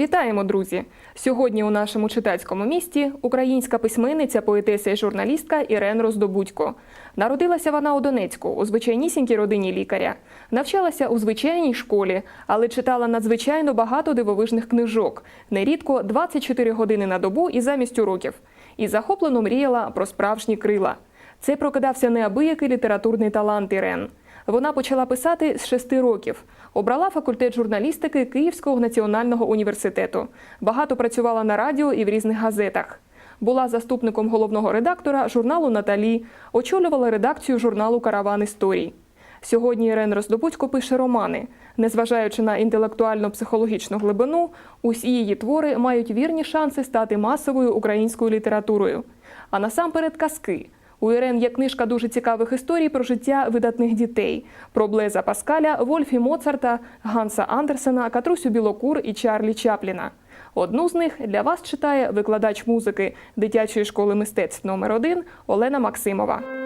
Вітаємо, друзі! Сьогодні у нашому читацькому місті українська письменниця, поетеса і журналістка Ірен Роздобудько. Народилася вона у Донецьку у звичайнісінькій родині лікаря. Навчалася у звичайній школі, але читала надзвичайно багато дивовижних книжок, нерідко 24 години на добу і замість уроків. І захоплено мріяла про справжні крила. Це прокидався неабиякий літературний талант Ірен. Вона почала писати з шести років. Обрала факультет журналістики Київського національного університету. Багато працювала на радіо і в різних газетах. Була заступником головного редактора журналу Наталі, очолювала редакцію журналу Караван історій. Сьогодні Ірен Роздобудько пише романи. Незважаючи на інтелектуально-психологічну глибину, усі її твори мають вірні шанси стати масовою українською літературою. А насамперед казки. У Ірен є книжка дуже цікавих історій про життя видатних дітей: про Блеза Паскаля, Вольфі Моцарта, Ганса Андерсена, Катрусю Білокур і Чарлі Чапліна. Одну з них для вас читає викладач музики дитячої школи мистецтв номер 1 Олена Максимова.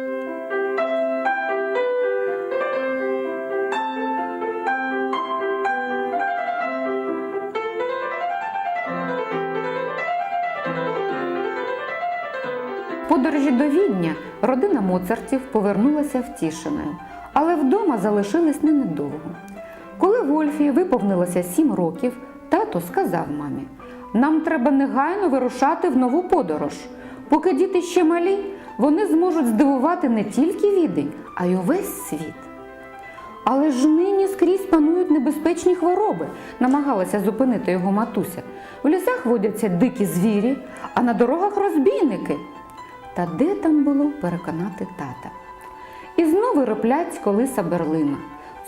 До Відня родина Моцартів повернулася втішеною, але вдома залишились ненадовго. Коли Вольфі виповнилося сім років, тато сказав мамі: нам треба негайно вирушати в нову подорож. Поки діти ще малі, вони зможуть здивувати не тільки відень, а й увесь світ. Але ж нині скрізь панують небезпечні хвороби, намагалася зупинити його матуся. В лісах водяться дикі звірі, а на дорогах розбійники. Та де там було переконати тата? І знову роплять колиса берлина.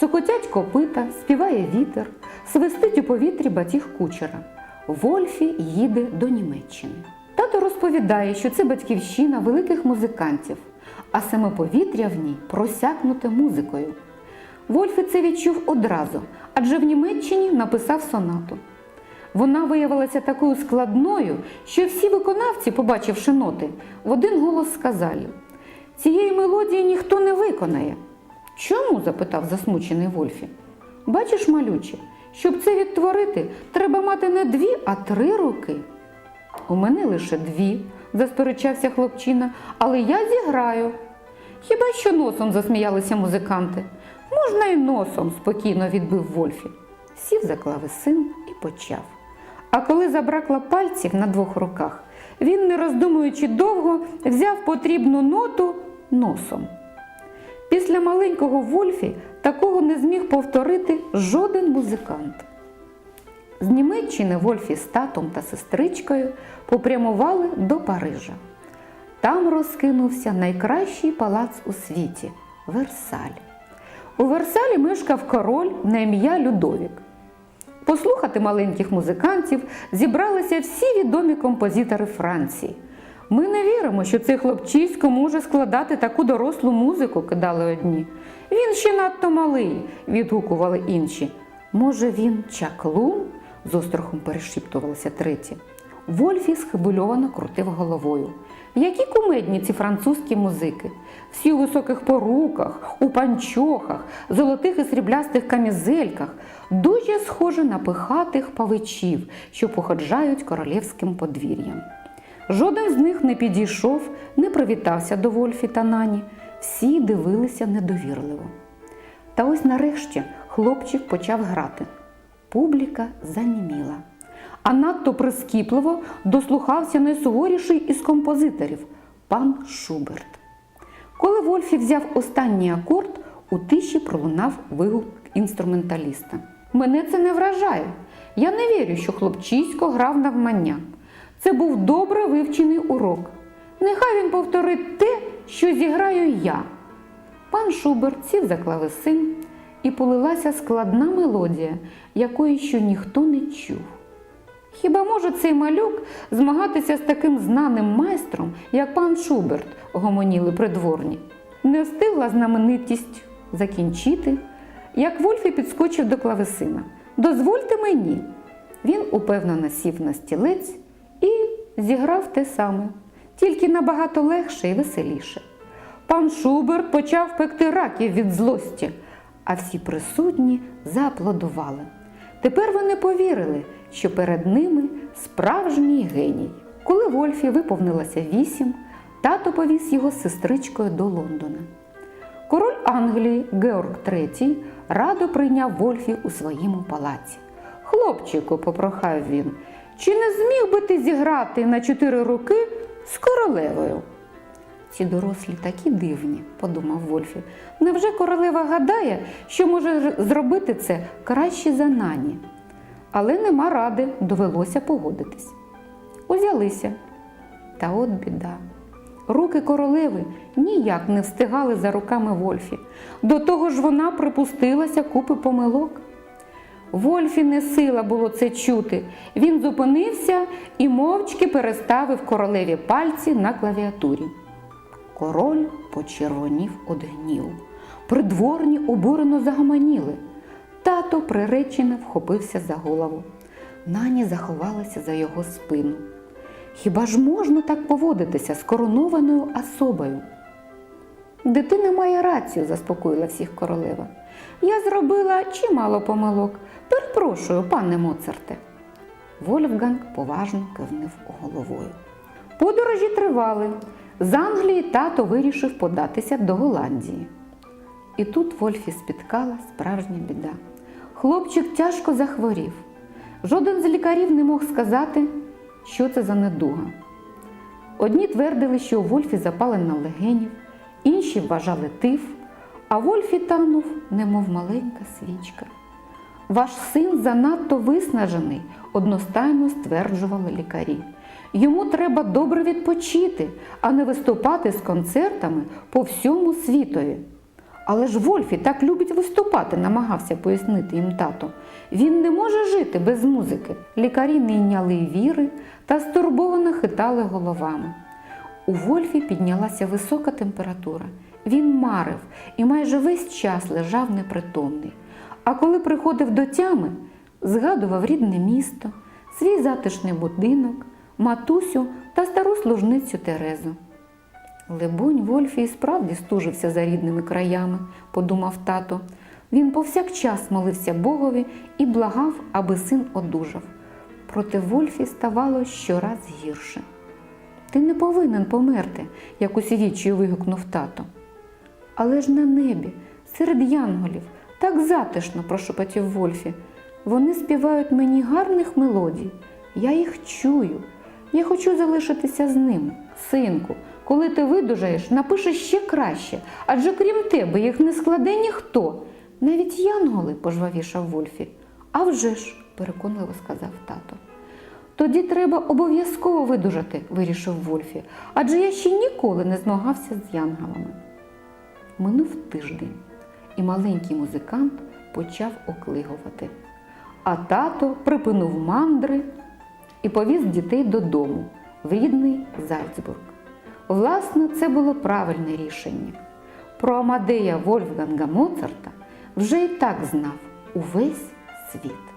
Цокотять копита, співає вітер, свистить у повітрі батіг кучера. Вольфі їде до Німеччини. Тато розповідає, що це батьківщина великих музикантів, а саме повітря в ній просякнуте музикою. Вольфі це відчув одразу, адже в Німеччині написав сонату. Вона виявилася такою складною, що всі виконавці, побачивши ноти, в один голос сказали: цієї мелодії ніхто не виконає. Чому? запитав засмучений Вольфі. Бачиш, малюче, щоб це відтворити, треба мати не дві, а три роки. У мене лише дві, засперечався хлопчина, але я зіграю. Хіба що носом засміялися музиканти? Можна й носом, спокійно відбив Вольфі. Сів за клавесин і почав. А коли забракло пальців на двох руках, він, не роздумуючи довго, взяв потрібну ноту носом. Після маленького Вольфі такого не зміг повторити жоден музикант. З Німеччини Вольфі з татом та сестричкою попрямували до Парижа. Там розкинувся найкращий палац у світі Версаль. У Версалі мешкав король на ім'я Людовік. Послухати маленьких музикантів зібралися всі відомі композитори Франції. Ми не віримо, що цей хлопчисько може складати таку дорослу музику, кидали одні. Він ще надто малий, відгукували інші. Може, він чаклун? з острахом перешіптувалися треті. Вольфі схибульовано крутив головою. Які кумедні ці французькі музики, всі у високих поруках, у панчохах, золотих і сріблястих камізельках, дуже схожі на пихатих павичів, що походжають королівським подвір'ям. Жоден з них не підійшов, не привітався до Вольфі та Нані. Всі дивилися недовірливо. Та ось нарешті хлопчик почав грати. Публіка заніміла. А надто прискіпливо дослухався найсуворіший із композиторів пан Шуберт. Коли Вольфі взяв останній акорд, у тиші пролунав вигук інструменталіста. Мене це не вражає. Я не вірю, що хлопчисько грав навмання. Це був добре вивчений урок. Нехай він повторить те, що зіграю я. Пан Шуберт сів за клавесин і полилася складна мелодія, якої ще ніхто не чув. Хіба може цей малюк змагатися з таким знаним майстром, як пан Шуберт, гомоніли придворні? Не встигла знаменитість закінчити, як Вольфі підскочив до клавесина. Дозвольте мені. Він упевнено сів на стілець і зіграв те саме, тільки набагато легше і веселіше. Пан Шуберт почав пекти раків від злості, а всі присутні зааплодували. Тепер вони повірили, що перед ними справжній геній. Коли Вольфі виповнилося вісім, тато повіз його з сестричкою до Лондона. Король Англії Георг III радо прийняв Вольфі у своєму палаці. Хлопчику, попрохав він, чи не зміг би ти зіграти на чотири роки з королевою? Ці дорослі такі дивні, подумав Вольфі. Невже королева гадає, що може зробити це краще за нані? Але нема ради, довелося погодитись. Узялися. Та от біда. Руки королеви ніяк не встигали за руками Вольфі. До того ж вона припустилася купи помилок. Вольфі не сила було це чути. Він зупинився і мовчки переставив королеві пальці на клавіатурі. Король почервонів од гніву. Придворні обурено загомоніли. Тато приречено вхопився за голову. Нані заховалася за його спину. Хіба ж можна так поводитися з коронованою особою? Дитина має рацію, заспокоїла всіх королева. Я зробила чимало помилок. Перепрошую, пане Моцарте. Вольфганг поважно кивнув головою. Подорожі тривали. З Англії тато вирішив податися до Голландії. І тут Вольфі спіткала справжня біда. Хлопчик тяжко захворів. Жоден з лікарів не мог сказати, що це за недуга. Одні твердили, що у Вольфі запалена легенів, інші вважали тиф, а Вольфі танув, немов маленька свічка. Ваш син занадто виснажений, одностайно стверджували лікарі. Йому треба добре відпочити, а не виступати з концертами по всьому світові. Але ж Вольфі так любить виступати, намагався пояснити їм тато. Він не може жити без музики. Лікарі не йняли віри та стурбовано хитали головами. У Вольфі піднялася висока температура. Він марив і майже весь час лежав непритомний. А коли приходив до тями, згадував рідне місто, свій затишний будинок, матусю та стару служницю Терезу. Либонь, Вольфі і справді стужився за рідними краями, подумав тато. Він повсякчас молився Богові і благав, аби син одужав. Проте Вольфі ставало щораз гірше. Ти не повинен померти, як усівічою вигукнув тато. Але ж на небі, серед янголів, так затишно, прошепотів Вольфі. Вони співають мені гарних мелодій. Я їх чую. Я хочу залишитися з ними. Синку, коли ти видужаєш, напишеш ще краще, адже крім тебе їх не складе ніхто. Навіть янголи, пожвавішав Вольфі. «А вже ж», – переконливо сказав тато. Тоді треба обов'язково видужати, вирішив Вольфі, адже я ще ніколи не змагався з янголами. Минув тиждень, і маленький музикант почав оклигувати. А тато припинив мандри і повіз дітей додому в рідний Зальцбург. Власне, це було правильне рішення. Про Амадея Вольфганга Моцарта вже і так знав увесь світ.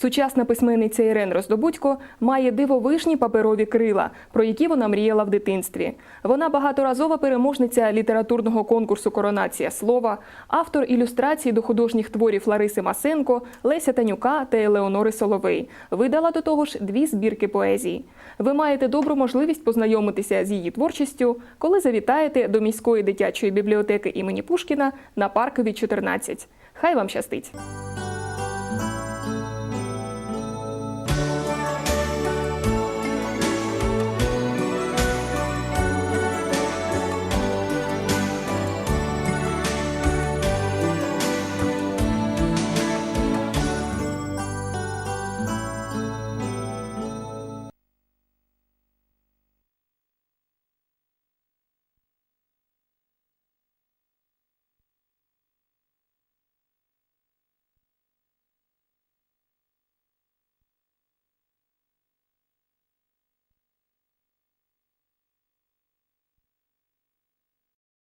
Сучасна письменниця Ірен Роздобудько має дивовижні паперові крила, про які вона мріяла в дитинстві. Вона багаторазова переможниця літературного конкурсу Коронація слова, автор ілюстрацій до художніх творів Лариси Масенко, Леся Танюка та Елеонори Соловей. Видала до того ж дві збірки поезії. Ви маєте добру можливість познайомитися з її творчістю, коли завітаєте до міської дитячої бібліотеки імені Пушкіна на парковій 14. Хай вам щастить!